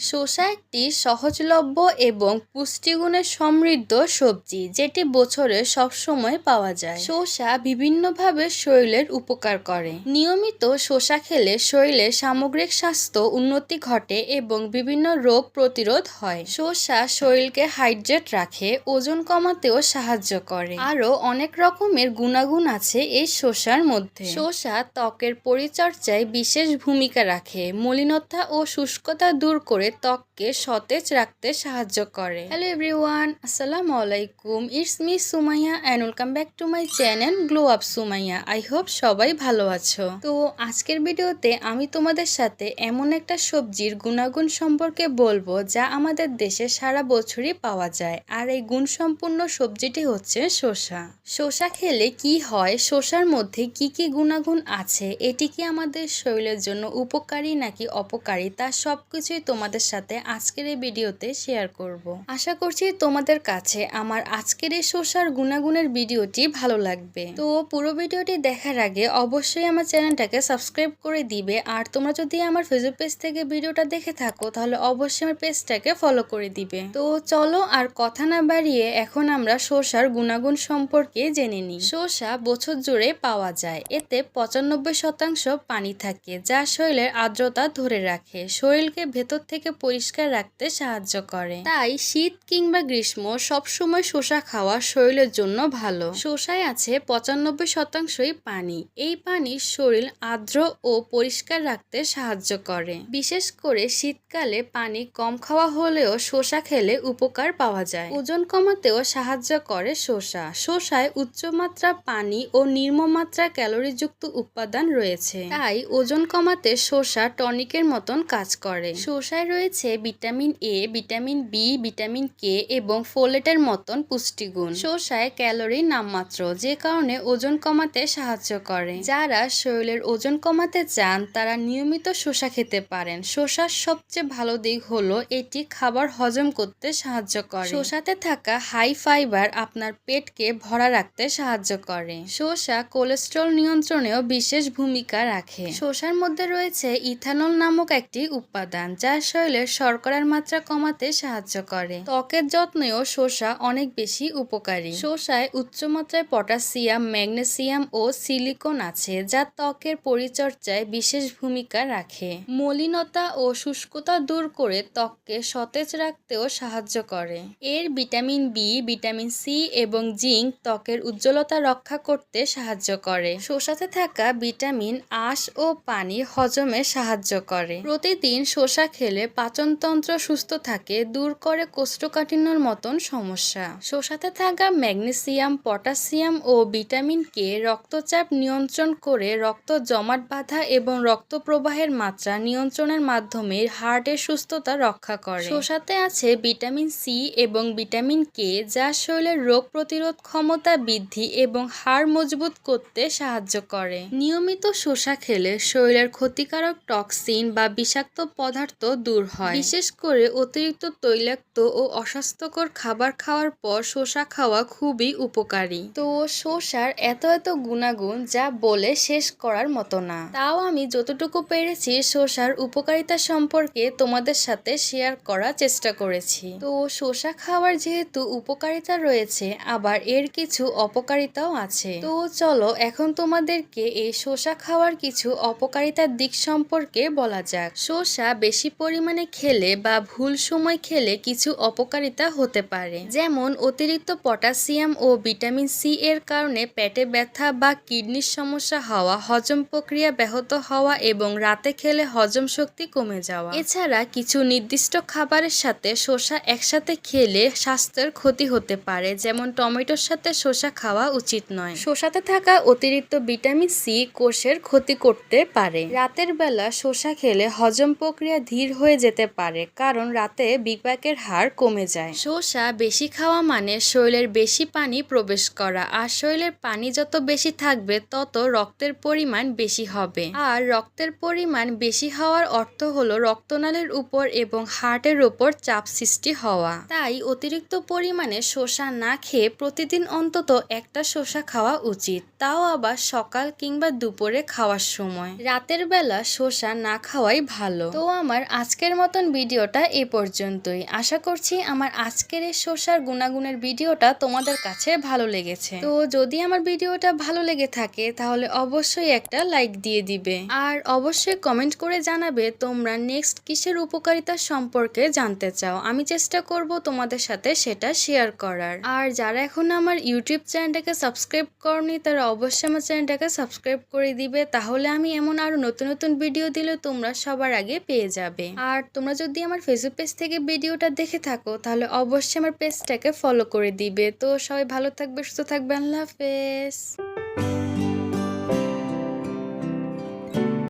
শসা একটি সহজলভ্য এবং পুষ্টিগুণে সমৃদ্ধ সবজি, যেটি বছরে সবসময় পাওয়া যায়। শসা বিভিন্নভাবে শরীরের উপকার করে। নিয়মিত শসা খেলে শরীরের সামগ্রিক স্বাস্থ্য উন্নতি ঘটে এবং বিভিন্ন রোগ প্রতিরোধ হয়। শসা শরীরকে হাইড্রেট রাখে, ওজন কমাতেও সাহায্য করে। আরও অনেক রকমের গুণাগুণ আছে এই শসার মধ্যে। শসা ত্বকের পরিচর্যায় বিশেষ ভূমিকা রাখে, মলিনতা ও শুষ্কতা দূর করে detox ত্বককে সতেজ রাখতে সাহায্য করে। হ্যালো এভরিওয়ান আসসালামু আলাইকুম। It's me Sumaiya and welcome back to my channel glow up Sumaiya I hope সবাই ভালো আছো। তো আজকের ভিডিওতে আমি তোমাদের সাথে এমন একটা সবজির গুণাগুণ সম্পর্কে বলব যা আমাদের দেশে সারা বছরই পাওয়া যায়। আর এই গুণসম্পন্ন সবজিটি হচ্ছে শসা। শসা খেলে কি হয়? শসার মধ্যে কি কি গুণাগুণ আছে? এটি কি আমাদের শরীরের জন্য উপকারী নাকি অপকারী? তা সব কিছুই তোমাদের সাথে আজকের এই ভিডিওতে শেয়ার করব। আশা করছি তোমাদের কাছে আমার আজকের এই শসার গুণাগুণের ভিডিওটি ভালো লাগবে। তো পুরো ভিডিওটি দেখার আগে অবশ্যই আমার চ্যানেলটাকে সাবস্ক্রাইব করে দিবে। আর তোমরা যদি আমার ফেসবুক পেজ থেকে ভিডিওটা দেখে থাকো, তাহলে অবশ্যই আমার পেজটাকে ফলো করে দিবে। তো চলো আর কথা না বাড়িয়ে এখন আমরা শসার গুণাগুণ সম্পর্কে জেনে নিই। শসা বছর জুড়ে পাওয়া যায়। এতে পঁচানব্বই শতাংশ পানি থাকে, যা শরীরের আর্দ্রতা ধরে রাখে। শরীরকে ভেতর থেকে পরিষ্কার রাখতে সাহায্য করে। তাই শীত কিংবা গ্রীষ্ম সবসময় শসা খাওয়া শরীরের জন্য ভালো। শসায় আছে পঁচানব্বই শতাংশই পানি। এই পানি শরীর আর্দ্র ও পরিষ্কার রাখতে সাহায্য করে। বিশেষ করে শীতকালে পানি কম খাওয়া হলেও শসা খেলে উপকার পাওয়া যায়। ওজন কমাতেও সাহায্য করে শসা। শসায় উচ্চমাত্রা পানি ও নিম্নমাত্রা ক্যালোরিযুক্ত উপাদান রয়েছে। তাই ওজন কমাতে শসা টনিকের মতন কাজ করে। শসায় রয়েছে vitamin A vitamin B vitamin K এবং ফোলেটের মতন পুষ্টিগুণ। শসায় ক্যালোরি নামমাত্র, যে কারণে ওজন কমাতে সাহায্য করে। যারা শরীরের ওজন কমাতে চান, তারা নিয়মিত শসা খেতে পারেন। শসার সবচেয়ে ভালো দিক হলো এটি খাবার হজম করতে সাহায্য করে। শসাতে থাকা হাই ফাইবার আপনার পেটকে ভরা রাখতে সাহায্য করে। শসা কোলেস্ট্রল নিয়ন্ত্রণেও বিশেষ ভূমিকা রাখে। শসার মধ্যে রয়েছে ইথানল নামক একটি উপাদান, যা শরীরের শর্করার মাত্রা কমাতে সাহায্য করে। ত্বকের যত্নেও শসা অনেক বেশি উপকারী। শসায় উচ্চমাত্রায় পটাশিয়াম, ম্যাগনেসিয়াম ও সিলিকন আছে যা ত্বকের পরিচর্যায় বিশেষ ভূমিকা রাখে। মলিনতা ও শুষ্কতা দূর করে ত্বককে সতেজ রাখতেও সাহায্য করে। এর ভিটামিন বি, ভিটামিন সি এবং জিঙ্ক ত্বকের উজ্জ্বলতা রক্ষা করতে সাহায্য করে। শসাতে থাকা ভিটামিন, আঁশ ও পানি হজমে সাহায্য করে। প্রতিদিন শসা খেলে পাচনতন্ত্র সুস্থ থাকে, দূর করে কোষ্ঠকাঠিন্যর মতন সমস্যা। শসাতে থাকা ম্যাগনেসিয়াম পটাশিয়াম ও ভিটামিন কে রক্তচাপ নিয়ন্ত্রণ করে রক্ত জমাট বাঁধা এবং রক্ত প্রবাহের মাত্রা নিয়ন্ত্রণের মাধ্যমে হার্টের সুস্থতা রক্ষা করে। শসাতে আছে ভিটামিন সি এবং ভিটামিন কে যা শরীরের রোগ প্রতিরোধ ক্ষমতা বৃদ্ধি এবং হাড় মজবুত করতে সাহায্য করে। নিয়মিত শসা খেলে শরীরের ক্ষতিকারক টক্সিন বা বিষাক্ত পদার্থ দূর হয়। বিশেষ করে অতিরিক্ত তৈলাক্ত ও অস্বাস্থ্যকর খাবার খাওয়ার পর শসা খাওয়া খুবই উপকারী। তো শসার এত এত গুণাগুণ যা বলে শেষ করার মতো না। তাও আমি যতটুকু পেরেছি শসার উপকারিতা সম্পর্কে তোমাদের সাথে শেয়ার করার চেষ্টা করেছি। তো শসা খাওয়ার যেহেতু উপকারিতা রয়েছে, আবার এর কিছু অপকারিতাও আছে। তো চলো এখন তোমাদেরকে এই শসা খাওয়ার কিছু অপকারিতার দিক সম্পর্কে বলা যাক। শসা বেশি পরিমাণে খেলে বা ভুল সময় খেলে কিছু অপকারিতা হতে পারে। যেমন, অতিরিক্ত পটাশিয়াম ও ভিটামিন সি এর কারণে পেটে ব্যথা বা কিডনির সমস্যা হওয়া, হজম প্রক্রিয়া ব্যাহত হওয়া এবং রাতে খেলে হজম শক্তি কমে যাওয়া। এছাড়া কিছু নির্দিষ্ট খাবারের সাথে শসা একসাথে খেলে স্বাস্থ্যের ক্ষতি হতে পারে, যেমন টমেটোর সাথে শসা খাওয়া উচিত নয়। শসাতে থাকা অতিরিক্ত ভিটামিন সি কোষের ক্ষতি করতে পারে। রাতের বেলা শসা খেলে হজম প্রক্রিয়া ধীর হয়ে যেতে পারে। কারণ রাতে বিপাকের হার কমে যায়। শসা বেশি খাওয়া মানে শরীরের বেশি পানি প্রবেশ করা, আর শরীরের পানি যত বেশি থাকবে, তত রক্তের পরিমাণ বেশি হবে। আর রক্তের পরিমাণ বেশি হওয়ার অর্থ হলো রক্তনালীর উপর এবং হার্টের উপর চাপ সৃষ্টি হওয়া। তাই অতিরিক্ত পরিমাণে শসা না খেয়ে প্রতিদিন অন্তত একটা শসা খাওয়া উচিত। তাও আবার সকাল কিংবা দুপুরে খাওয়ার সময়। রাতের বেলা শসা না খাওয়াই ভালো। তো আমার আজকের মতন ভিডিওটা এ পর্যন্তই। আশা করছি আমার আজকের এই শসার গুণাগুণের ভিডিওটা তোমাদের কাছে ভালো লেগেছে। তো যদি আমার ভিডিওটা ভালো লেগে থাকে, তাহলে অবশ্যই একটা লাইক দিয়ে দিবে। আর অবশ্যই কমেন্ট করে জানাবে তোমরা নেক্সট কিসের উপকারিতা সম্পর্কে জানতে চাও। আমি চেষ্টা করব তোমাদের সাথে সেটা শেয়ার করার। আর যারা এখন আমার ইউটিউব চ্যানেলটাকে সাবস্ক্রাইব করনি, তারা অবশ্যই আমার চ্যানেলটাকে সাবস্ক্রাইব করে দিবে। তাহলে আমি এমন আরও নতুন নতুন ভিডিও দিলে তোমরা সবার আগে পেয়ে যাবে। আর তোমরা যদি আমার ফেসবুক পেজ থেকে ভিডিওটা দেখে থাকো, তাহলে অবশ্যই আমার পেজটাকে ফলো করে দিবে। তো সবাই ভালো থাকবে, সুস্থ থাকবে, আল্লাহ হাফেজ।